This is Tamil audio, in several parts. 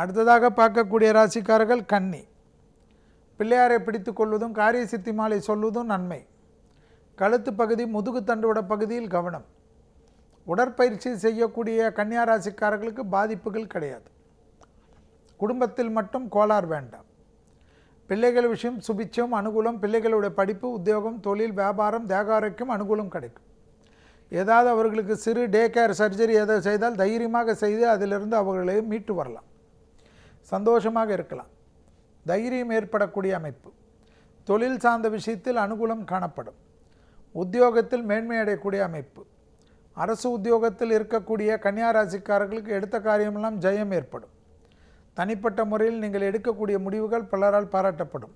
அடுத்ததாக பார்க்கக்கூடிய ராசிக்காரர்கள் கன்னி. பிள்ளையாரை பிடித்து கொள்வதும் காரிய சித்தி மாலை சொல்வதும் நன்மை. கழுத்து பகுதி முதுகு தண்டுவட பகுதியில் கவனம். உடற்பயிற்சி செய்யக்கூடிய கன்னியா ராசிக்காரர்களுக்கு பாதிப்புகள் கிடையாது. குடும்பத்தில் மட்டும் கோளாறு வேண்டாம். பிள்ளைகள் விஷயம் சுபிச்சம் அனுகூலம் பிள்ளைகளுடைய படிப்பு உத்தியோகம் தொழில் வியாபாரம் தேகாரோக்கியம் அனுகூலம் கிடைக்கும். ஏதாவது அவர்களுக்கு சிறு டே கேர் சர்ஜரி எதை செய்தால் தைரியமாக செய்து அதிலிருந்து அவர்களை மீட்டு வரலாம். சந்தோஷமாக இருக்கலாம். தைரியம் ஏற்படக்கூடிய அமைப்பு. தொழில் சார்ந்த விஷயத்தில் அனுகூலம் காணப்படும். உத்தியோகத்தில் மேன்மை அடையக்கூடிய அமைப்பு. அரசு உத்தியோகத்தில் இருக்கக்கூடிய கன்னியாராசிக்காரர்களுக்கு எடுத்த காரியமெல்லாம் ஜெயம் ஏற்படும். தனிப்பட்ட முறையில் நீங்கள் எடுக்கக்கூடிய முடிவுகள் பலரால் பாராட்டப்படும்.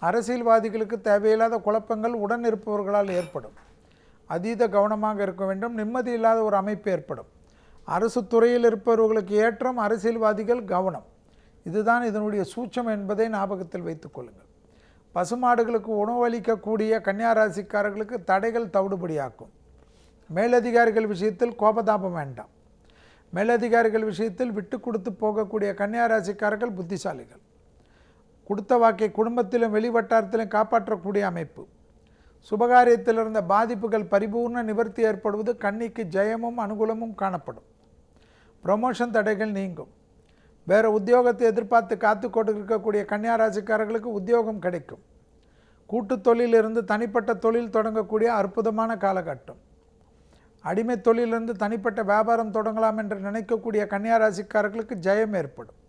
அரசியல்வாதிகளுக்கு தேவையில்லாத குழப்பங்கள் உடன் இருப்பவர்களால் ஏற்படும். அதீத கவனமாக இருக்க வேண்டும். நிம்மதி இல்லாத ஒரு அமைப்பு ஏற்படும். அரசு துறையில் இருப்பவர்களுக்கு ஏற்றம் அரசியல்வாதிகள் கவனம். இதுதான் இதனுடைய சூட்சம் என்பதை ஞாபகத்தில் வைத்துக் கொள்ளுங்கள். பசுமாடுகளுக்கு உணவளிக்கக்கூடிய கன்னியாராசிக்காரர்களுக்கு தடைகள் தவிடுபடியாக்கும். மேலதிகாரிகள் விஷயத்தில் கோபதாபம் வேண்டாம். மேலதிகாரிகள் விஷயத்தில் விட்டு கொடுத்து போகக்கூடிய கன்னியாராசிக்காரர்கள் புத்திசாலிகள். கொடுத்த வாக்கை குடும்பத்திலும் வெளிவட்டாரத்திலும் காப்பாற்றக்கூடிய அமைப்பு. சுபகாரியத்தில் இருந்த பாதிப்புகள் பரிபூர்ண நிவர்த்தி ஏற்படுவது கண்ணிக்கு ஜெயமும் அனுகூலமும் காணப்படும். ப்ரொமோஷன் தடைகள் நீங்கும். வேறு உத்தியோகத்தை எதிர்பார்த்து காத்து கொண்டிருக்கக்கூடிய இருக்கக்கூடிய கன்னியாராசிக்காரர்களுக்கு உத்தியோகம் கிடைக்கும். கூட்டு தொழிலிருந்து தனிப்பட்ட தொழில் தொடங்கக்கூடிய அற்புதமான காலகட்டம். அடிமை தொழிலிருந்து தனிப்பட்ட வியாபாரம் தொடங்கலாம் என்று நினைக்கக்கூடிய கன்னியாராசிக்காரர்களுக்கு ஜெயம் ஏற்படும்.